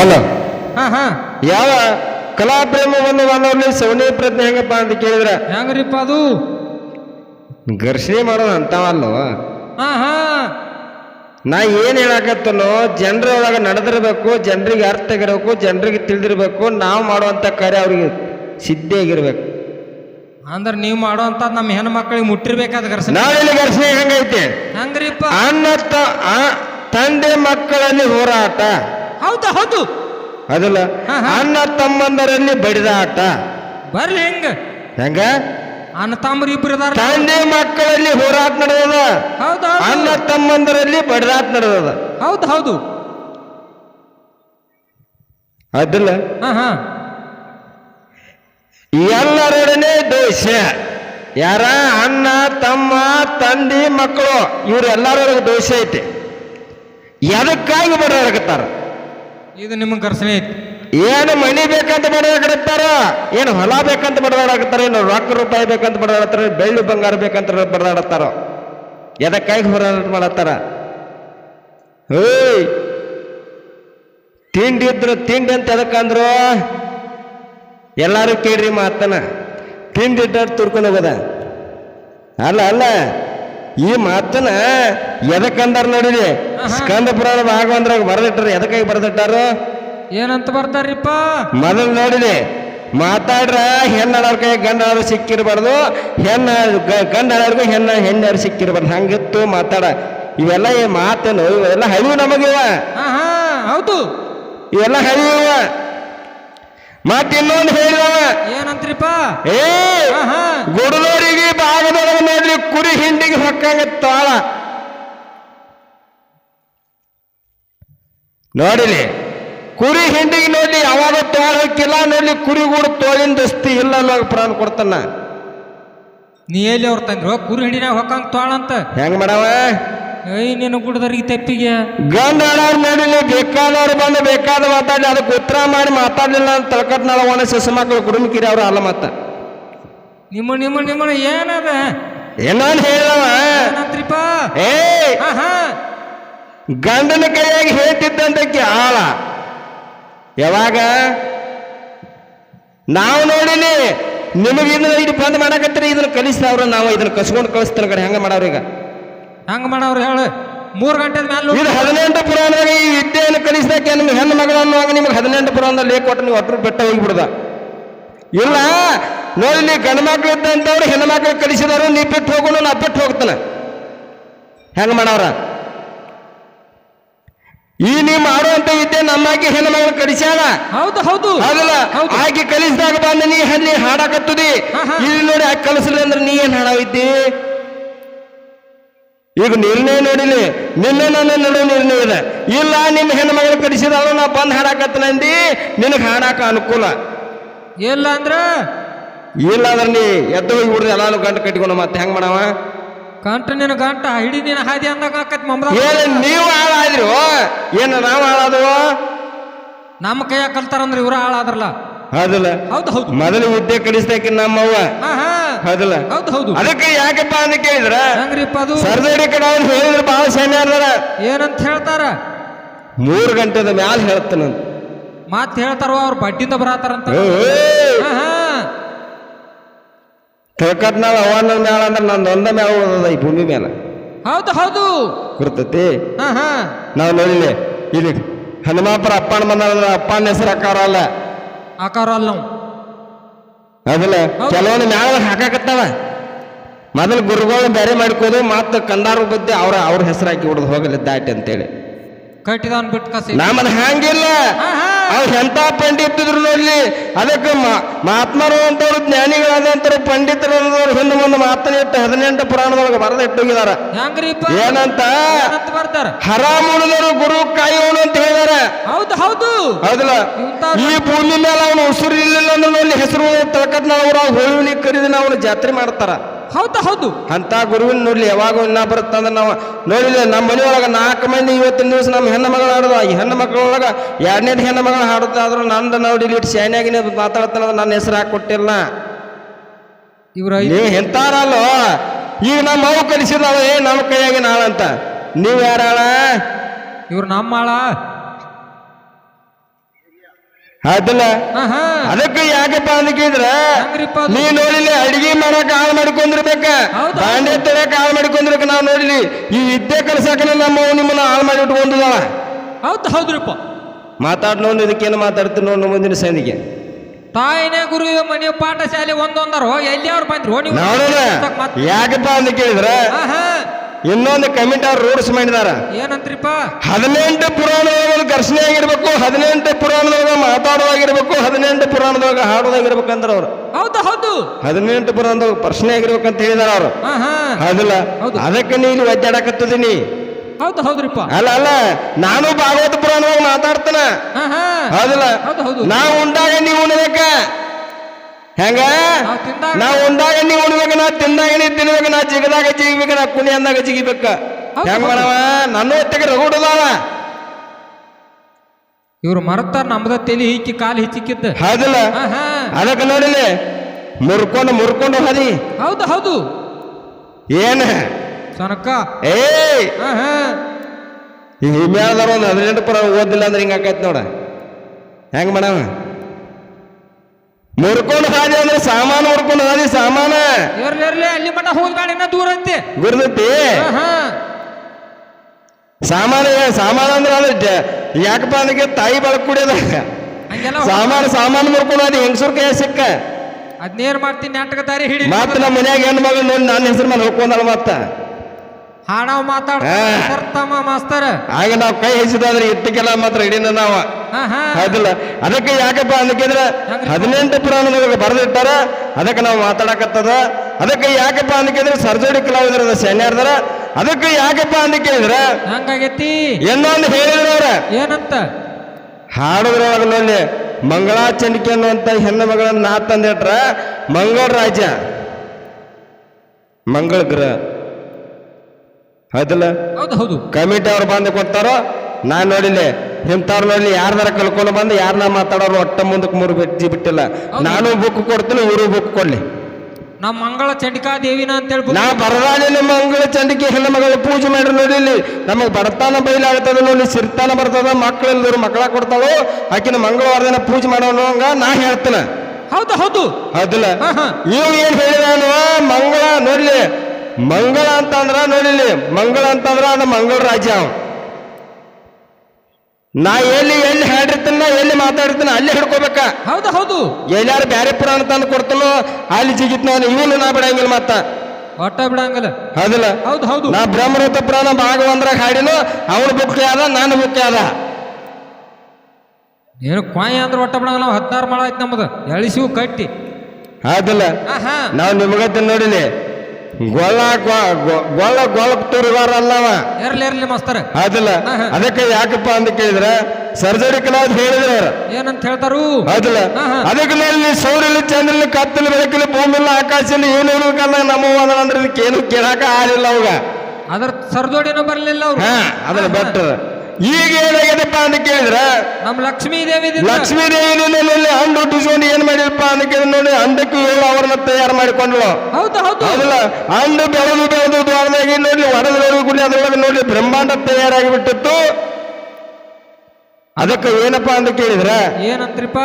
ಅಲ್ಲ ಹಾ ಹಾ. ಯಾವ ಕಲಾಪ್ರೇಮವನ್ನು ಅನ್ನೋರ್ಲಿ ಸವನಿ ಪ್ರಜ್ಞೆ ಹೆಂಗಪ್ಪ ಅಂತ ಕೇಳಿದ್ರ ಹೆಂಗ್ರಿಪ್ಪ ಅದು? ಘರ್ಷಣೆ ಮಾಡೋದು ಅಂತವಲ್ಲೋ. ಹಾ ಹಾ. ನಾ ಏನ್ ಹೇಳಕತ್ತನೋ ಜನರ ಒಳಗೆ ನಡೆದಿರ್ಬೇಕು ಜನರಿಗೆ ಅರ್ಥ ಆಗಿರ್ಬೇಕು ಜನರಿಗೆ ತಿಳಿದಿರ್ಬೇಕು ನಾವು ಮಾಡುವಂತ ಕಾರ್ಯ ಅವ್ರಿಗೆ ಸಿದ್ಧಿ ಆಗಿರ್ಬೇಕು. ಅಂದ್ರೆ ನೀವು ಮಾಡುವಂತ ನಮ್ಮ ಹೆಣ್ಣು ಮಕ್ಕಳಿಗೆ ಮುಟ್ಟಿರ್ಬೇಕಾದ ಘರ್ಷಣೆ? ಘರ್ಷಣೆ ಹೆಂಗೈತೆ? ಹಂಗ್ರಿಪ್ಪ? ಅನ್ನ ತಂದೆ ಮಕ್ಕಳಲ್ಲಿ ಹೋರಾಟ. ಹೌದು ಹೌದು. ಅದಲ್ಲ. ಅಣ್ಣ ತಮ್ಮಂದರಲ್ಲಿ ಬಡಿದಾಟ ಬರ್ಲಿ ಹೆಂಗ? ಹೆಂಗ? ಅಣ್ಣ ತಮ್ಮರು ಇಬ್ಬರು ತಂದೆ ಮಕ್ಕಳಲ್ಲಿ ಹೋರಾಟ ನಡೆದದ. ಹೌದು ಅಣ್ಣ ತಮ್ಮಂದರಲ್ಲಿ ಬಡಿದಾಟ ನಡೆದದ. ಹೌದು ಹೌದು. ಅದಲ್ಲ ಹಾ ಹಾ. ಎಲ್ಲರೊಡನೆ ದೇಶ ಯಾರ? ಅಣ್ಣ ತಮ್ಮ ತಂದೆ ಮಕ್ಕಳು ಇವರೆಲ್ಲರೊಳಗೆ ದೋಷ ಐತಿ. ಎದಕ್ಕಾಗಿ ಬಡದಾಡಕತ್ತಾರ ಇದು ನಿಮ್ಗೆ ಘರ್ಷಣೆ ಏನು ಮಣಿ ಬೇಕಂತ ಬಡದಾಡಕತ್ತಾರ ಏನು ಹೊಲ ಬೇಕಂತ ಬಡದಾಡಾಕತ್ತಾರ ಏನು ರೊಕ್ಕ ರೂಪಾಯಿ ಬೇಕಂತ ಬಡದಾಡತ್ತಾರ ಬೆಳ್ಳಿ ಬಂಗಾರ ಬೇಕಂತ ಬಡದಾಡತ್ತಾರ ಎದಕ್ಕಾಗಿ ಹೋರಾಟ ಮಾಡತ್ತಾರ? ಏಯ್! ತಿಂಡಿ ಇದ್ರು ತಿಂಡಿ ಅಂತ ಎದಕ್ಕಂದ್ರು ಎಲ್ಲರೂ ಕೇಳ್ರಿ ಮಾತನ ತಿಂಡಿ ಇಟ್ಟ ತುರ್ಕೊಂಡು ಹೋಗೋದ? ಅಲ್ಲ ಅಲ್ಲ. ಈ ಮಾತನ್ನ ಎದಕ್ಕಂದಾರ ನೋಡಿರಿ? ಸ್ಕಂದ ಪುರಾಣ ಭಾಗವಂದ್ರಾಗ ಬರೆದಿಟ್ಟಾರ. ಎದಕ್ಕಾಗಿ ಬರೆದಿಟ್ಟಾರು? ಏನಂತ ಬರ್ತಾರಿಪ್ಪ? ಮೊದಲು ನೋಡಿರಿ ಮಾತಾಡ್ರ ಹೆಣ್ಣಾಡೋರ್ ಕೈ ಗಂಡಾಳವ್ರು ಸಿಕ್ಕಿರಬಾರ್ದು ಹೆಣ್ಣ ಗಂಡಾಡೋರ್ಗು ಹೆಣ್ಣ ಹೆಣ್ಣಾರು ಸಿಕ್ಕಿರಬಾರ್ದು. ಹಂಗಿತ್ತು ಮಾತಾಡ. ಇವೆಲ್ಲ ಈ ಮಾತೇನು ಇವೆಲ್ಲ ಹಳಿವು ನಮಗಿವ. ಹೌದು. ಇವೆಲ್ಲ ಹಳಿವ ಮತ್ ಇನ್ನೊಂದು ಹೇಳಿದವ. ಏನಂತ್ರಿಪ್ಪ? ಏ ಗುಡದೋರಿಗೆ ಭಾಗದೊಳಗೆ ನೋಡ್ಲಿ ಕುರಿ ಹಿಂಡಿಗೆ ಹೊಕ್ಕಂಗ ತಾಳ ನೋಡಿಲಿ ಕುರಿ ಹಿಂಡಿಗೆ ನೋಡಿ ಯಾವಾಗ ತೋಳ ಹಾಕಿಲ್ಲ ನೋಡಿ ಕುರಿ ಕೂಡ ತೋಳಿನ ದಸ್ತಿ ಇಲ್ಲ ಅನ್ನೋ ಪ್ರಾಣ ಕೊಡ್ತಾನ. ನೀ ಎಲ್ಲಿ ಅವ್ರ ತಂದ್ರು? ಕುರಿ ಹಿಂಡಿನಾಗ ಹೊಕ್ಕಂಗ ತೋಳ ತೋಳಂತ. ಹೆಂಗ್ ಮಾಡವ? ಏಯ್ ನಿನ್ನ ಗುಡ್ದವ್ರಿಗೆ ತೆಪ್ಪಿಗೆ. ಗಂಡ ಆಡೋರು ನೋಡಿಲಿ ಬೇಕಾದವ್ರು ಬಂದು ಬೇಕಾದ ಮಾತಾಡಿ ಅದಕ್ಕೆ ಉತ್ತರ ಮಾಡಿ ಮಾತಾಡ್ಲಿಲ್ಲ ಅಂತ ತಳ್ಕಟ್ನಾಳ ಒಣ ಸಸ ಮಕ್ಕಳು ಕುಡುಮಿಕಿರಿ ಅವ್ರು ಅಲ್ಲ ಮತ್ತ. ನಿಮ್ಮ ನಿಮ್ಮ ನಿಮ್ಮ ಏನದ? ಏನಾನು ಹೇಳವ ಏನಂತ್ರಿಪ್ಪ ಏ ಹಾ ಹಾ ಗಂಡನ ಕೈಯಾಗಿ ಹೇಳ್ತಿದ್ದಂತಕ್ಕೆ ಆಳ. ಯಾವಾಗ? ನಾವು ನೋಡಿನಿ ನಿಮಗೆ ಇದನ್ನ ಇದು ಬಂದ್ ಮಾಡಕತ್ತೀರಿ ಇದನ್ನ ಕಲಿಸ್ತಾವ್ರ ನಾವು ಇದನ್ನ ಕಸ್ಕೊಂಡು ಕಳಿಸ್ತಾರ ಕಡೆ ಹೆಂಗ ಮಾಡವ್ರ ಈಗ. ಹಂಗ ಮಾಡವ್ರು ಹೇಳು. ಮೂರು ಗಂಟೆ ಮೇಲೆ ಇದು ಹದಿನೆಂಟು ಪುರಾಣದಾಗ ಈ ವಿದ್ಯೆಯನ್ನು ಕಲಿಸಿದಕ್ಕೆ ನಿಮ್ಗೆ ಹೆಣ್ಣು ಮಗಳನ್ನು ನಿಮ್ಗೆ ಹದಿನೆಂಟು ಪುರಾಣದಲ್ಲಿ ಲೇಖ ಕೊಟ್ಟು ನೀವು ಒಟ್ಟರು ಬೆಟ್ಟ ಹೋಗಿಬಿಡ್ದ. ಇಲ್ಲ ನೋಡಿ ನೀ ಗಂಡು ಮಕ್ಳು ಇದ್ದಂಥವ್ರು ಹೆಣ್ಣು ಮಕ್ಳು ಕಲಿಸಿದವರು ನೀ ಬಿಟ್ಟು ಹೋಗೋಣ ನಾ ಬಿಟ್ಟು ಹೋಗ್ತಾನೆ. ಹೆಂಗ ಮಾಡವ್ರ? ಈ ನೀ ಮಾಡುವಂತ ವಿದ್ಯೆ ನಮ್ಮಾಗಿ ಹೆಣ್ಣು ಮಗಳು ಕಲಿಸ್ಯಾಳ? ಹೌದು ಹೌದು. ಹೌದಲ್ಲ ಹೌದು. ಆಕೆ ಕಲಿಸಿದಾಗ ಬಂದ ನೀ ಹಲ್ಲಿ ಹಾಡಾಕತ್ತದಿ. ಇಲ್ಲಿ ನೋಡಿ ಆಕೆ ಕಲಿಸಲಿ ಅಂದ್ರೆ ನೀ ಏನ್ ಹಾಡಾವಿದ್ದಿ ಈಗ ನಿರ್ಣಯ ನೋಡಿಲಿ ನಿನ್ನೆ ನನ್ನ ನಡು ನಿರ್ಣಯ ಇದೆ. ಇಲ್ಲ ನಿಮ್ಮ ಹೆಣ್ಣು ಮಗಳು ಕಲಿಸಿದವಳು ನಾ ಬಂದು ಹಾಡಾಕತ್ತನಂದಿ ನಿನಗೆ ಹಾಡಾಕ ಅನುಕೂಲ. ಇಲ್ಲ ಅಂದ್ರ? ಇಲ್ಲ ಅಂದ್ರೆ ನೀ ಎದ್ದು ಹೋಗಿ ಬಿಡ್ರಿ ಎಲ್ಲಾನು ಗಂಟು ಕಟ್ಕೊಂಡು ಮತ್ತೆ ಹೆಂಗ್ ಮಾಡವ? ಗಂಟು ನಿನ್ನ ಗಂಟ ಹಿಡಿ ನಿನ್ನ ಹಾದಿ ಅಂದಾಗ ಮಮ್ರ ಏನ್ ನೀವು ಹಾಳಾದ್ರು? ಏನು ನಾವು ಹಾಳಾದವು ನಮ್ಮ ಕೈಯಾಗ ಕಲ್ತಾರಂದ್ರ ಇವ್ರ ಹಾಳಾದ್ರಲ್ಲ. ಹೌದಲ್ಲ. ಹೌದು ಹೌದು. ಮೊದಲು ವಿದ್ಯೆ ಕಡಿಸ್ತಾಕಿ ನಮ್ಮವ್ವ. ಹಾ ಹಾ. ಹೌದಲ್ಲ? ಹೌದು ಹೌದು. ಅದಕ್ಕೆ ಯಾಕಪ್ಪ ಅಂತ ಕೇಳಿದ್ರ ಹೆಂಗ್ರಿಪ್ಪ ಅದು? ಸರ್ದಾರಿ ಕಡೆ ಅವ್ರು ಹೇಳಿದ್ರು ಬಹಳ ಸೈನ್ಯ ಏನಂತ ಹೇಳ್ತಾರ? ಮೂರು ಗಂಟೆದ ಮ್ಯಾಲ ಹೇಳ್ತಾನಂತ ಮಾತ್ ಹೇಳ್ತಾರ ಅವ್ರ ಬಡ್ಡಿಂದ ಬರತಾರಂತ? ತಿಳ್ಕಟ್ನಾಳ ಅವನ ಮ್ಯಾಲ ಅಂದ್ರೆ ನಂದು ಒಂದ ಮ್ಯಾಲ ಉಳ್ದದ ಈ ಭೂಮಿ ಮ್ಯಾಲ. ಹೌದು ಹೌದು. ಗುರ್ತತಿ ನಾವು ನೋಡಿಲ್ಲ ಇಲ್ಲಿ ಹನುಮಾಪುರ ಅಪ್ಪನ ಬಂದ್ರೆ ಅಪ್ಪನ ಹೆಸರು ಅಕಾರ ಅಲ್ಲ. ಆಕಾರ ಅಲ್ಲ ನಾವು. ಅದಲ್ಲ. ಕೆಲವೊಂದು ಮ್ಯಾಲ ಹಾಕಾಕತ್ತಾವ. ಮೊದಲು ಗುರುಗಳು ಬೇರೆ ಮಾಡ್ಕೋದು ಮತ್ತು ಕಂದಾರ ಬದ್ದೆ ಅವ್ರ ಅವ್ರ ಹೆಸರು ಹಾಕಿ ಬಿಡೋದು ಹೋಗಲಿ ದಾಟಿ ಅಂತೇಳಿ. ಕಟ್ಟಿದವನ್ ಬಿಟ್ಟು ಕಸಿ. ನಮ್ಮದು ಹಂಗಿಲ್ಲ. ಹಾ ಹಾ. ಅವ್ರು ಎಂಥ ಪಂಡಿತಿದ್ರು ನೋಡ್ಲಿ ಅದಕ್ಕೆ ಮಹಾತ್ಮರು ಅಂತವ್ರು ಜ್ಞಾನಿಗಳಾದಂತರು ಪಂಡಿತರು ಹಿಂದೆ ಮುಂದೆ ಮಾತನಿಟ್ಟು ಹದಿನೆಂಟು ಪುರಾಣದೊಳಗೆ ಬರೆದ ಇಟ್ಟೋಗಿದಾರ ಏನಂತ? ಏನಂತ ಬರ್ತಾರ? ಹರಾಮ್ ಉಳಿದರು ಗುರು ಕಾಯೋನು ಅಂತ ಹೇಳಿದಾರ ಹೌದು ಹೌದು. ಹೌದಲ್ಲ? ಈ ಭೂಮಿ ಮೇಲೆ ಅವನು ಉಸಿರು ಇಲ್ಲ ಅಂದ್ರೆ ಹೆಸರು ಹೆಸರು ನಾವು ಅವ್ರು ಹೋಳಿ ಕರೀದಿನ ಅವನು ಜಾತ್ರೆ ಮಾಡ್ತಾರ. ಹೌದು ಹೌದು. ಅಂತ ಗುರುವಿನ ನೋಡ್ಲಿ ಯಾವಾಗ ಇನ್ನ ಬರುತ್ತಂದ್ರೆ ನಾವು ನೋಡಿಲ್ಲ. ನಮ್ಮ ಮನೆಯೊಳಗೆ ನಾಲ್ಕು ಮಂದಿ ಇವತ್ತಿನ ದಿವಸ ನಮ್ಮ ಹೆಣ್ಣು ಮಗಳು ಹಾಡೋದು. ಈ ಹೆಣ್ಣು ಮಕ್ಕಳೊಳಗೆ ಎರಡನೇದು ಹೆಣ್ಣು ಮಗಳು ಹಾಡುತ್ತೆ ಆದ್ರೂ ನಂದು ನೋಡಿ ಇಟ್ಟು ಶಾನ್ಯಾಗಿನೇ ಮಾತಾಡ್ತಾನ ನನ್ನ ಹೆಸರು ಹಾಕಿ ಕೊಟ್ಟಿಲ್ಲ? ಇವ್ರ ನೀವು ಎಂತಾರಲ್ಲೋ? ಈಗ ನಮ್ಮ ಅವು ಕಲಿಸಿದಾವ ಏ ನಮ್ಮ ಕೈಯಾಗಿ ನಾಳಂತ ನೀವು ಯಾರಾಳ ಇವ್ರು ನಮ್ಮ ಆಳ ಹಾ ಅದಕ್ಕೆ ಯಾಕಪ್ಪ ಅಂತ ಕೇಳಿದ್ರೆ ಅದು? ನೀ ನೋಡಿಲಿ ಅಡಿಗೆ ಮಾಡಕ್ ಹಾಳು ಮಾಡ್ಕೊಂಡಿರ್ಬೇಕ? ಬಾಂಡೆ ತೊಳಕ್ ಹಾಳು ಮಾಡ್ಕೊಂಡಿರ್ಬೇಕ ನಾವು ನೋಡಿಲಿ ಈ ವಿದ್ಯೆ ಕಲ್ಸಕನ ನಮ್ಮ ನಿಮ್ಮನ್ನ ಹಾಳು ಮಾಡಿ ಇಟ್ಕೊಂಡಿದ್ದಾಳ. ಹೌದು ಹೌದ್ರಪ್ಪ. ಮಾತಾಡ್ ನೋಡಿ ಇದಕ್ಕೇನು ಮಾತಾಡ್ತೀನಿ ನೋಡಿ ಮುಂದಿನ ಸಂದಿಗೆ ತಾಯಿನೇ ಗುರು ಮನೆ ಪಾಠ ಶಾಲೆ ಒಂದೊಂದರು ಎಲ್ಲಿ ಅವ್ರು ಬಂದ್ರು? ಯಾಕಪ್ಪ ಅಂತ ಕೇಳಿದ್ರ ಇನ್ನೊಂದು ಕಮಿಟಿ ಅವ್ರು ರೂಢಿಸ್ ಮಾಡಿದಾರ. ಏನಂತ್ರಿಪ್ಪ? ಹದಿನೆಂಟು ಪುರಾಣದೊಳಗ ಘರ್ಷಣೆ ಆಗಿರ್ಬೇಕು ಹದಿನೆಂಟು ಪುರಾಣದೊಳಗ ಮಾತಾಡೋದಾಗಿರ್ಬೇಕು ಹದಿನೆಂಟು ಪುರಾಣದೊಳಗ ಹಾಡೋದಾಗಿರ್ಬೇಕಂದ್ರ ಅವ್ರು. ಹೌದು ಹೌದು. ಹದಿನೆಂಟು ಪುರಾಣದೊಳಗ ಪ್ರಶ್ನೆ ಆಗಿರ್ಬೇಕಂತ ಹೇಳಿದಾರ ಅವ್ರು. ಹಾ ಹಾ. ಹೌದಲ್ಲ? ಹೌದು. ಅದಕ್ಕೆ ನೀನು ಒದ್ದಾಡಕತ್ತದೀನಿ. ಹೌದು ಹೌದ್ರಿಪ್ಪ. ಅಲ್ಲ ಅಲ್ಲ ನಾನು ಭಾಗವತ ಪುರಾಣವಾಗಿ ಮಾತಾಡ್ತಾನ. ಹಾ ಹಾ. ಹೌದಲ್ಲ? ಹೌದು ಹೌದು. ನಾವು ಉಂಡಾಗ ನೀವು ಉಣ್ಬೇಕ? ಹೆಂಗ? ನಾ ಉಂಡಾಗ ನೀವು ಉಣ್ಬೇಕ ನಾ ತಿಂದಾಗ ನೀ ತಿನ್ಬೇಕು ನಾ ಜಿಗದಾಗ ಜಿಗಿಬೇಕು ನಾ ಕುಣಿ ಅಂದಾಗ ಜಿಗಿಬೇಕ ಹೆಂಗ. ಮಾಡವ ನನ್ನ ಹೊತ್ತಿಗೆ ರಗುಡದಾವ ಇವ್ರು ಮರತಾರ ನಮ್ದ ತಲಿ ಹಿಕ್ಕಿ ಕಾಲು ಹಿಚ್ಚಿಕ್ಕಿದ್ದ. ಹೌದಲ್ಲ? ಅದಕ್ಕೆ ನೋಡಿಲಿ ಮುರ್ಕೊಂಡು ಮುರ್ಕೊಂಡು ಹರಿ ಹೌದು ಹೌದು. ಏನ? ಸನಕ. ಏ ಈ ಹಿಮ್ಯಾಳದವ್ರು ಒಂದು ಹದಿನೆಂಟು ಪರ ಓದಿಲ್ಲ ಅಂದ್ರೆ ಹಿಂಗೆ ಆಕೈತಿ ನೋಡ. ಹೆಂಗೆ ಮಾಡವ ಮುರ್ಕೊಂಡು ಹಾದಿ ಅಂದ್ರೆ ಸಾಮಾನು ಮುರ್ಕೊಂಡು ಹಾದಿ ಸಾಮಾನ. ಇರ್ಲಿ ಇರ್ಲಿ ಅಲ್ಲಿ ಮಠ ಹೋಗ್ಬೇಡ ಇನ್ನ ದೂರ ಐತಿ. ಗುರ್ದೈತಿ ಸಾಮಾನ ಸಾಮಾನ ಅಂದ್ರೆ ಅದು ಯಾಕಪ್ಪ ಅದಕ್ಕೆ ತಾಯಿ ಬಳಕ್ ಕುಡಿಯೋದ. ಸಾಮಾನು ಸಾಮಾನು ಮುರ್ಕೊಂಡು ಹಾದಿ ಹೆಂಗಸೂರ್ ಕೈ ಸಿಕ್ಕ? ಅದ್ನೇನ್ ಮಾಡ್ತೀನಿ ನಾಟಕ ದಾರಿ ಹಿಡಿ ಮತ್ತೆ ನಮ್ಮ ಮನ್ಯಾಗ ಹೆಣ್ಣು ಮಗಳು ನೋಡಿ ನನ್ನ ಹೆಸರು ಮೇಲೆ ಹೋಗ್ಕೊಂಡಳ ಮತ್ತ. ಹಾಡಾವ್ ಮಾತಾಡ್ತಮ್ಮ ಮಾಸ್ತರ. ಆಗ ನಾವು ಕೈ ಹೆಚ್ಚಿದಾದ್ರೆ ಇಟ್ಟಕ್ಕೆಲ್ಲ ಮಾತ್ರ ಹಿಡಿನ ನಾವ. ಹೌದಿಲ್ಲ. ಅದಕ್ಕೆ ಯಾಕಪ್ಪ ಅಂದ್ರೆ ಹದಿನೆಂಟು ಪುರಾಣದೊಳಗೆ ಬರೆದಿಟ್ಟಾರ ಅದಕ್ಕೆ ನಾವು ಮಾತಾಡಕತ್ತದ. ಅದಕ್ಕೆ ಯಾಕಪ್ಪ ಅಂದ್ರೆ ಸರ್ಜೋಡಿ ಕಲಾವಿದರದ ಸೈನ್ಯಾರ್ದಾರ ಅದಕ್ಕೆ ಯಾಕಪ್ಪ ಅಂತ ಕೇಳಿದ್ರ ಹಂಗಾಗೈತಿ? ಇನ್ನೊಂದು ಹೇಳಿದ್ರ ಏನಂತ? ಹಾಡುದ್ರೊಳಗೆ ನೋಡಿ ಮಂಗಳಾಚಂಡಿಕೆ ಅನ್ನುವಂತ ಹೆಣ್ಣು ಮಗಳನ್ನ ನಾ ತಂದಿಟ್ರ ಮಂಗಳ ರಾಜ ಮಂಗಳ ಗ್ರಹ ಹೌದಿಲ್ಲ? ಹೌದು ಹೌದು. ಕಮಿಟಿ ಅವ್ರು ಬಂದು ಕೊಡ್ತಾರೋ? ನಾನು ನೋಡಿಲ್ಲ. ಇಂಥವ್ರು ನೋಡ್ಲಿ ಯಾರ್ದಾರ ಕಲ್ಕೊಂಡು ಬಂದು ಯಾರನ್ನ ಮಾತಾಡೋರು ಒಟ್ಟ ಮುಂದಕ್ಕೆ ಮೂರು ಬಿಟ್ಟು ಬಿಟ್ಟಿಲ್ಲ. ನಾನು ಬುಕ್ ಕೊಡ್ತೀನಿ ಇವರು ಬುಕ್ ಕೊಡ್ಲಿ. ನಮ್ಮ ಮಂಗಳ ಚಂಡಿಕಾ ದೇವಿನ ಅಂತೇಳಿ ಹೇಳ್ಬೋದು. ನಾ ಬರದಾನೆ ನಮ್ಮ ಮಂಗಳ ಚಂಡಿಕೆ ಹೆಣ್ಣು ಮಗಳು ಪೂಜೆ ಮಾಡ್ರಿ ನೋಡಿಲ್ಲಿ. ನಮಗೆ ಬರ್ತಾನ ಬೈಲಾಗ್ತದ ನೋಡಿ ಸಿರ್ತಾನ ಬರ್ತದ ಮಕ್ಕಳೆಲ್ಲರೂ ಮಕ್ಕಳ ಕೊಡ್ತಾಳು ಆಕಿನ ಮಂಗಳವಾರ ದಿನ ಪೂಜೆ ಮಾಡೋಣ ಹಂಗ ನಾ ಹೇಳ್ತೇನೆ. ಹೌದು ಹೌದು. ಹೌದಿಲ್ಲ? ನೀವು ಏನ್ ಹೇಳಿದ ಮಂಗಳ ನೋಡ್ಲಿ. ಮಂಗಳ ಅಂತಂದ್ರ ನೋಡಿಲಿ ಮಂಗಳ ಅಂತಂದ್ರ ಅದು ಮಂಗಳ ರಾಜ್ಯ ನಾ ಎಲ್ಲಿ ಎಲ್ಲಿ ಹೇಳಿರ್ತೀನ ಎಲ್ಲಿ ಮಾತಾಡಿರ್ತೀನ ಅಲ್ಲಿ ಹಿಡ್ಕೋಬೇಕ. ಹೌದು ಹೌದು. ಎಲ್ಲಾರು ಬ್ಯಾರೆ ಪುರಾಣ ತಂದು ಕೊಡ್ತಾನೋ ಅಲ್ಲಿ ಜಿಗಿತ್ ನಾನು ಇವನು ನಾ ಬಿಡಂಗಿಲ್ಲ ಮತ್ತ. ಒಟ್ಟ ಬಿಡಂಗಿಲ್ಲ. ಹೌದಿಲ್ಲ? ಹೌದು ಹೌದು. ನಾ ಬ್ರಹ್ಮರಥ ಪುರಾಣ ಭಾಗವಂದ್ರಾಗ ಹಾಡಿನು ಅವನು ಬುಕ್ ಆದ ನಾನು ಬುಕ್ ಆದ ಏನು ಕ್ವಾಯಿ ಅಂದ್ರೆ ಒಟ್ಟ ಬಿಡಂಗಿಲ್ಲ ನಾವು ಹದಿನಾರು ಮಾಡ ಐತಿ ನಮ್ಮದು ಎಳಿಸಿವು ಕಟ್ಟಿ. ಹೌದಿಲ್ಲ? ನಾವು ನಿಮಗತ್ತ ನೋಡಿಲಿ ಗೊಳ್ಳ ಗೊ- ಗೊ- ಗೊಳ್ಳ ಗೊಳ್ಳ ತೂರುಗಾರಲ್ಲವ ಇರ್ಲಿ ಇರ್ಲಿ ಮಾಸ್ತರ. ಹಾ. ಅದಕ್ಕೆ ಯಾಕಪ್ಪ ಅಂತ ಕೇಳಿದ್ರೆ ಸರ್ಜರಿ ಕ್ಲಾಸ್ ಹೇಳಿದ್ರ ಏನಂತ ಹೇಳ್ತಾರು? ಅದಿಲ್ಲ. ಅದಕ್ಕೆ ಮೇಲೆ ಸೌರಲ್ಲಿ ಚಂದ್ರಲ್ಲಿ ಕತ್ತಲು ಬೆಳಕಲ್ಲಿ ಭೂಮಿಲ್ಲ ಆಕಾಶದಲ್ಲಿ ಏನು ಇರ್ಬೇಕಲ್ಲ ನಮ್ಮ ಅಂದ್ರೆ ಇದಕ್ಕೆ ಏನು ಕೇಳಾಕ ಆಗಿಲ್ಲ ಅವಾಗ. ಅದ್ರ ಸರ್ದೋಡಿನೂ ಬರ್ಲಿಲ್ಲ ಅವ್ರು. ಅದ್ರ. ಬೆಟ್ಟ ಈಗ ಏನಾಗ್ಯದಪ್ಪ ಅಂತ ಕೇಳಿದ್ರೆ ನಮ್ಮ ಲಕ್ಷ್ಮೀ ದೇವಿ ಲಕ್ಷ್ಮೀ ದೇವಿನಲ್ಲಿ ಹಣ್ಣು ಹುಟ್ಟಿಸ್ಕೊಂಡು ಏನ್ ಮಾಡಿದಪ್ಪ ಅಂತ ಕೇಳಿದ್ರೆ ನೋಡಿ ಅಂಡಕ್ಕೂ ಏಳು ಅವರನ್ನ ತಯಾರು ಮಾಡಿಕೊಂಡ್ಳು. ಹೌದು ಹೌದು. ಅದಲ್ಲ ಹಣ್ಣು ಬೆಳೆದು ಬೆಳೆದು ಬೆಳೆದಾಗಿ ನೋಡಿ ಒಡೆದು ಕುಡಿ ಅದ್ರೊಳಗೆ ನೋಡಿ ಬ್ರಹ್ಮಾಂಡ ತಯಾರಾಗಿ ಬಿಟ್ಟಿತ್ತು ಅದಕ್ಕೆ ಏನಪ್ಪಾ ಅಂತ ಕೇಳಿದ್ರೆ ಏನಂತ್ರಿಪ್ಪ?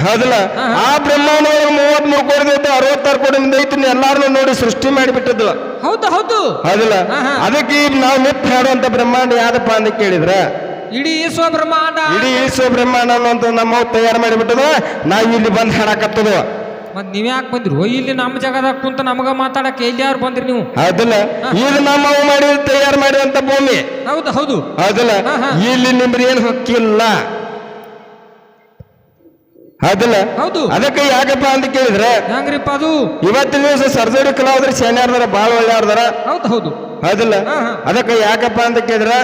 ಹೌದಲ್ಲ? ಆ ಬ್ರಹ್ಮಾಂಡ ಮೂವತ್ ಮೂರು ಕೋಟಿ ಐತೆ ಅರವತ್ತಾರು ಕೋಟಿ ಐತಿ ಎಲ್ಲಾರನ್ನು ನೋಡಿ ಸೃಷ್ಟಿ ಮಾಡಿಬಿಟ್ಟದ್ದು ಹೌದು ಹೌದು. ಹೌದಲ್ಲ. ಅದಕ್ಕೆ ಈಗ ನಾವು ನಿತ್ಯ ಹಾಡುವಂತ ಬ್ರಹ್ಮಾಂಡ ಯಾವ್ದಪ್ಪ ಅಂತ ಕೇಳಿದ್ರೆ ಇಡೀ ಈಶ್ವ ಬ್ರಹ್ಮಾಂಡ. ಇಡೀ ಈಶ್ವ ಬ್ರಹ್ಮಾಂಡ ಅನ್ನುವಂತ ನಮ್ಮ ತಯಾರು ಮಾಡಿಬಿಟ್ಟದ ನಾವು ಇಲ್ಲಿ ಬಂದು ಹಾಡಕತ್ತದ. ಮತ್ ನೀವ್ ಯಾಕೆ ಬಂದಿರು? ಇಲ್ಲಿ ನಮ್ಮ ಜಾಗದಾಗ ಕುಂತ ನಮಗ ಮಾತಾಡಕ್ಕೆ ಎಲ್ಲಿ ಯಾರು ಬಂದ್ರಿ ನೀವು? ಅದಲ್ಲ ಇದು ನಮ್ಮ ಮಾಡಿ ತಯಾರು ಮಾಡಿದಂತ ಭೂಮಿ. ಹೌದು ಹೌದು. ಅದಲ್ಲ. ಇಲ್ಲಿ ನಿಮ್ದು ಏನು ಹಕ್ಕಿಲ್ಲ. ಅದಲ್ಲ ಹೌದು. ಅದಕ್ಕೆ ಯಾಕಪ್ಪ ಅಂತ ಕೇಳಿದ್ರೆ ಹೆಂಗ್ರಿಪ್ಪ ಅದು? ಇವತ್ತಿನ ದಿವಸ ಸರ್ಜರಿ ಅದರ ಶಾನ್ಯಾರ್ದಾರ ಬಾಳ ಒಳ್ಳೆಯವ್ರದಾರ. ಹೌದು ಹೌದು. ಅದಲ್ಲ. ಅದಕ್ಕೆ ಯಾಕಪ್ಪ ಅಂತ ಕೇಳಿದ್ರೆ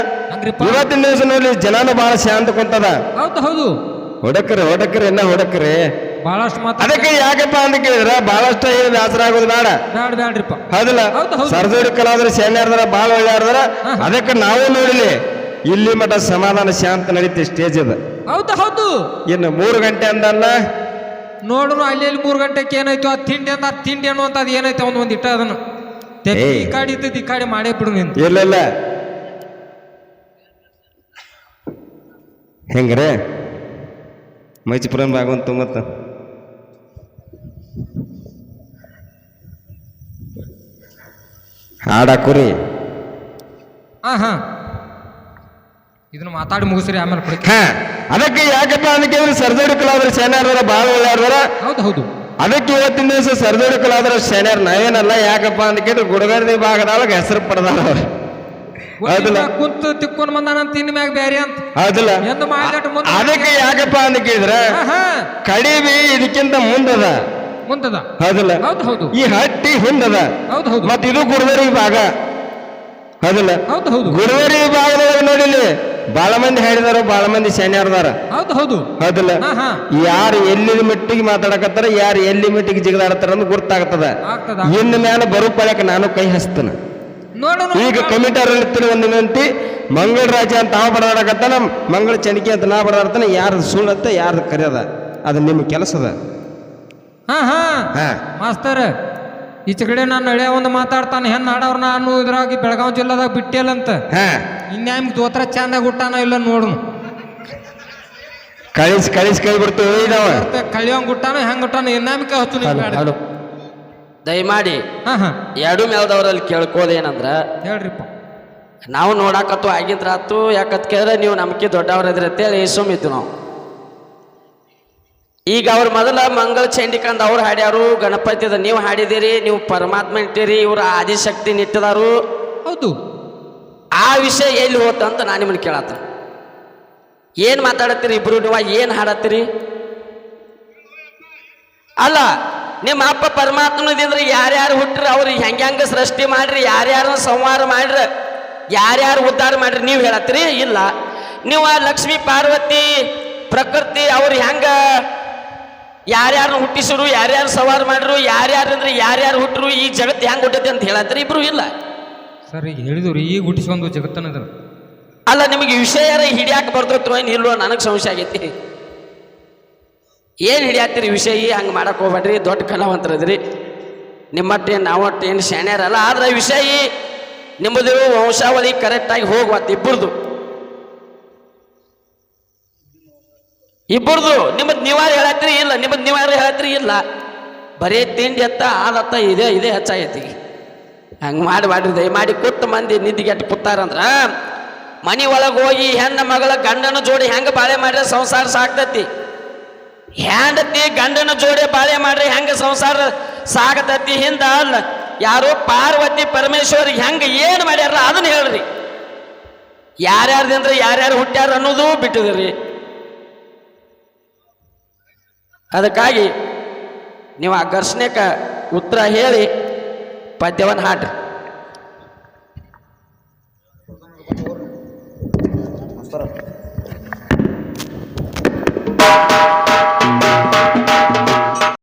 ಇವತ್ತಿನ ದಿವಸ ನೋಡಿ ಜನನು ಬಹಳ ಶಾಂತ ಕುಂತದ. ಹೌದು ಹೌದು. ಹೊಡಕ್ರೆ ಹೊಡಕ್ರಿ ಇನ್ನ ಹೊಡಕ್ರಿ. ಬಹಳಷ್ಟು ಮಾತು ಅದಕ್ಕೆ ಯಾಕಪ್ಪ ಅಂತ ಕೇಳಿದ್ರೆ ಬಹಳಷ್ಟು ಏನು ಬೇಸರ ಆಗೋದು ಬೇಡ. ಬ್ಯಾಡ ಬ್ಯಾಡ್ರಿಪ್ಪ ಹೌದಲ್ಲ? ಹೌದು, ಹೌದು. ಸೇನೆ ಕಲಾವಿದ್ರು ಬಾಳ ಒಳ್ಳೆಯವ್ರದಾರ ಅದಕ್ಕೆ ನಾವು ನೋಡಿಲಿ ಇಲ್ಲಿ ಮಠ ಸಮಾಧಾನ ಶಾಂತ ನಡೀತಿ ಸ್ಟೇಜ್ ಅದ ಹೌದು ಹೌದು. ಇನ್ನು ಮೂರು ಗಂಟೆ ಅಂದಲ್ಲ ನೋಡ್ರು ಅಲ್ಲಿ ಅಲ್ಲಿ ಮೂರು ಗಂಟೆಗೆ ಏನಾಯ್ತು ಆ ತಿಂಡಿ ಅಂತ ಆ ತಿಂಡಿ ಅನ್ನುವಂಥದ್ದು ಏನಾಯ್ತು ಒಂದು ಒಂದು ಇಟ್ಟ ಅದನ್ನು. ತೆಗ್ದು ಏಯ್. ಈ ಕಾಡಿ ಇದ್ದದ್ದು ಈ ಕಾಡಿ ಮಾಡೇ ಬಿಡು ನಿಂತು ಇಲ್ಲ ಹೆಂಗ್ರೆ? ಮೈಚಿಪುರ ಭಾಗವಂತ ಮತ್ತ. ಹಾಡಾಕುರಿ ಹಾ ಹಾ ಇದನ್ನ ಮಾತಾಡಿ ಮುಗಿಸ್ರಿ ಆಮೇಲೆ ಕೊಡಿ ಹಾ ಅದಕ್ಕೆ ಯಾಕಪ್ಪ ಅದಕ್ಕೆ ಸರ್ದೋಡಿ ಕಲಾವಿದ್ರ ಸೇನಾರವರ ಭಾಳ ಒಳ್ಳೆಯವ್ರ ಹೌದು ಹೌದು. ಅದಕ್ಕೆ ಇವತ್ತಿನ ದಿವಸ ಸರ್ದೋಡಿ ಕಲಾವಿದ್ರ ಸೇನಾರ್ ನಾವೇನಲ್ಲ ಯಾಕಪ್ಪ ಅಂತ ಕೇಳಿದ್ರೆ ಗುಡಗರ್ದಿ ಭಾಗದೊಳಗೆ ಹೆಸರು ಪಡೆದಾರ ಅವ್ರು. ಹೌದಲ್ಲ? ಒಟ್ಟಿಗೆ ಕುಂತು ತಿಕ್ಕೊಂಡ್ ಬಂದಾನಂತ ಇನ್ ಮ್ಯಾಗ ಬ್ಯಾರಿ ಅಂತ. ಹೌದಲ್ಲ? ಎಂದು ಮಾತಾಡ ಮುಂದೆ ಅದಕ್ಕೆ ಯಾಕಪ್ಪ ಅಂತ ಕೇಳಿದ್ರೆ ಕಡಿಮೆ ಇದಕ್ಕಿಂತ ಮುಂದದ. ಮುಂದದ. ಹೌದಲ್ಲ? ಹೌದು ಹೌದು. ಈ ಹಟ್ಟಿ ಹಿಂದದ. ಹೌದು ಹೌದು. ಮತ್ತೆ ಇದು ಗುರುವರಿ ಭಾಗ ಹೌದಲ್ಲ? ಹೌದು ಹೌದು. ಗುರುವರಿ ಭಾಗದೊಳಗೆ ನೋಡಿಲಿ ಬಾಳ ಮಂದಿ ಹೇಳಿದಾರ ಬಾಳ ಮಂದಿ ಸೈನ್ಯರ್ದಾರ ಹೌದು ಹೌದು. ಹೌದಲ್ಲ? ಯಾರು ಎಲ್ಲಿ ಮಿಟ್ಟಿಗೆ ಮಾತಾಡಕತ್ತಾರ ಯಾರು ಎಲ್ಲಿ ಮಿಟ್ಟಿಗೆ ಜಿಗದಾಡತಾರ ಅಂತ ಗುರ್ತಾಗ್ತದ ಆಗ್ತದ. ಇನ್ನು ಮೇಲೆ ಬರೋ ಪಳಕ ನಾನು ಕೈ ಹಸ್ತನ ಈಗ ಕಮಿಟರ್ ಒಂದು ವಿನಂತಿ ಮಂಗಳ ರಾಜ ಅಂತ ನಾವು ಬಡಾಡಕತ್ತಾನ ಮಂಗಳ ಚಣಿಕೆ ಅಂತ ನಾ ಬಡಾಡ್ತಾನೆ ಯಾರು ಸುಳ್ಳತ್ತ ಯಾರ್ದು ಕರೆಯದ ಅದು ನಿಮ್ಮ ಕೆಲಸದ. ಹಾ ಹಾ. ಹಾ. ಮಾಸ್ತರ್ ಈಚೆ ಕಡೆ ನಾನು ಹಳೆಯ ಒಂದು ಮಾತಾಡ್ತಾನೆ ಹೆಣ್ಣು ನಾಡವ್ರ ನಾನು ಇದ್ರಾಗಿ ಬೆಳಗಾವಿ ಜಿಲ್ಲಾದಾಗ ಬಿಟ್ಟಿಲ್ಲಂತ ಹಾ. ಇನ್ಯಾಮ್ ತೋತ್ರ ಚಂದಾಗ ಹುಟ್ಟಾನ ಇಲ್ಲ ನೋಡು. ಕಳಿಸ್ ಕಳಿಸ್ ಕೈ ಬಿಡ್ತು ಇದಾವ. ಕಳಿಯೋಂಗ್ ಹುಟ್ಟಾನ ಹೆಂಗ್ ಹುಟ್ಟಾನ ಇನ್ನಾಮಿಕ ಹಚ್ಚು ನೀವು. ಹಲೋ ದಯಮಾಡಿ ಹಾ ಹಾ. ಎರಡು ಮೇಲ್ದವರಲ್ಲಿ ಕೇಳ್ಕೋದೇನಂದ್ರ ಹೇಳ್ರಿಪ್ಪ. ನಾವು ನೋಡಾಕತ್ತು ಆಗಿದ್ರಾತು ಯಾಕತ್ ಕೇಳಿದ್ರೆ ನೀವು ನಮ್ಗೆ ದೊಡ್ಡವ್ರ ಇದ್ರಿ ಅಂತೇಳಿ ಸುಮ್ಮಿದ್ದು ನಾವು. ಈಗ ಅವ್ರ ಮೊದಲ ಮಂಗಳ ಚಂಡಿಕಂದ್ ಅವ್ರು ಹಾಡ್ಯಾರು ಗಣಪತಿದ ನೀವು ಹಾಡಿದಿರಿ ನೀವು ಪರಮಾತ್ಮ ಇಟ್ಟಿರಿ ಇವ್ರ ಆದಿಶಕ್ತಿ ನಿಟ್ಟಿದಾರು. ಹೌದು. ಆ ವಿಷಯ ಎಲ್ಲಿ ಹೋತಂತ ನಾನು ನಿಮ್ಮನ್ನು ಕೇಳತ್ತ ಏನು ಮಾತಾಡತ್ತೀರಿ ಇಬ್ರು ನೀವು ಏನು ಹಾಡತ್ತೀರಿ? ಅಲ್ಲ ನಿಮ್ಮ ಅಪ್ಪ ಪರಮಾತ್ಮನದಿಂದ್ರೆ ಯಾರ್ಯಾರು ಹುಟ್ಟ್ರಿ ಅವ್ರಿಗೆ ಹೆಂಗೆ ಹೆಂಗ ಸೃಷ್ಟಿ ಮಾಡ್ರಿ ಯಾರ್ಯಾರ ಸಂಹಾರ ಮಾಡ್ರಿ ಯಾರ್ಯಾರು ಉದ್ಧಾರ ಮಾಡ್ರಿ ನೀವು ಹೇಳತ್ತೀರಿ? ಇಲ್ಲ. ನೀವು ಲಕ್ಷ್ಮೀ ಪಾರ್ವತಿ ಪ್ರಕೃತಿ ಅವ್ರು ಹೆಂಗ ಯಾರ್ಯಾರನ್ನ ಹುಟ್ಟಿಸಿರು ಯಾರ್ಯಾರು ಸವಾರ್ ಮಾಡ್ರು ಯಾರ್ಯಾರು ಅಂದ್ರೆ ಯಾರ್ಯಾರು ಹುಟ್ಟರು ಈ ಜಗತ್ತು ಹೆಂಗ್ ಹುಟ್ಟೈತಿ ಅಂತ ಹೇಳತ್ತರಿ ಇಬ್ರು ಇಲ್ಲ. ಸರ್ ಈಗ ಹೇಳಿದ್ರು ಈಗ ಹುಟ್ಟಿಸ್ಕೊಂಡು ಜಗತ್ತನದ ಅಲ್ಲ ನಿಮಗೆ ವಿಷಯ ಹಿಡಿಯಾಕ ಬರ್ತೈತೋ ಏನು ಇಲ್ವೋ ನನಗೆ ಸಂಶಯ ಆಗೈತಿ. ಏನು ಹಿಡಿಯಾತ್ತೀರಿ ವಿಷಯ? ಹಂಗೆ ಮಾಡಕ್ ಹೋಗ್ಬೇಡ್ರಿ ದೊಡ್ಡ ಕಲಾವಂತರದ್ರಿ. ನಿಮ್ಮಟ್ಟು ಏನು ನಾವಟ್ಟು ಏನು ಶಾಣ್ಯಾರಲ್ಲ ಆದ್ರೆ ವಿಷಯ ನಿಮ್ಮದು ವಂಶಾವಳಿ ಕರೆಕ್ಟಾಗಿ ಹೋಗ್ವತ್ತು ಇಬ್ಬರದು ಇಬ್ಬರದು ನಿಮ್ಮದ್ ನೀವಾರು ಹೇಳತ್ರಿ ಇಲ್ಲ, ನಿಮ್ಮದ್ ನೀವಾರು ಹೇಳತ್ರಿ ಇಲ್ಲ. ಬರೀ ತಿಂಡಿ ಅತ್ತ ಹಾಲತ್ತ ಇದೇ ಇದೇ ಹೆಚ್ಚಾಗೈತಿ ಹಂಗೆ ದಯ ದಯಮಾಡಿ ಕುತ್ತ ಮಂದಿ ನಿದ್ದಿಗೆಟ್ಟು ಕೂತಾರಂದ್ರ ಮನಿ ಒಳಗೆ ಹೋಗಿ ಹೆಣ್ಣ ಮಗಳ ಗಂಡನ ಜೋಡಿ ಹೆಂಗ ಬಾಳೆ ಮಾಡ್ರೆ ಸಂಸಾರ ಸಾಕ್ತತಿ ಹೆಂಡತಿ ಗಂಡನ ಜೋಡಿ ಬಾಳೆ ಮಾಡ್ರಿ ಹೆಂಗ ಸಂಸಾರ ಸಾಗತತಿ? ಹಿಂದ ಅಲ್ಲ, ಯಾರು ಪಾರ್ವತಿ ಪರಮೇಶ್ವರ್ ಹೆಂಗ ಏನು ಮಾಡ್ಯಾರ ಅದನ್ನ ಹೇಳ್ರಿ. ಯಾರ್ಯಾರ್ದಂದ್ರೆ ಯಾರ್ಯಾರು ಹುಟ್ಟ್ಯಾರ ಅನ್ನೋದು ಬಿಟ್ಟಿದ್ರಿ. ಅದಕ್ಕಾಗಿ ನೀವು ಆ ಘರ್ಷಣೆಕ ಉತ್ತರ ಹೇಳಿ ಪದ್ಯವನ್ನು ಹಾಡ್ರಿ.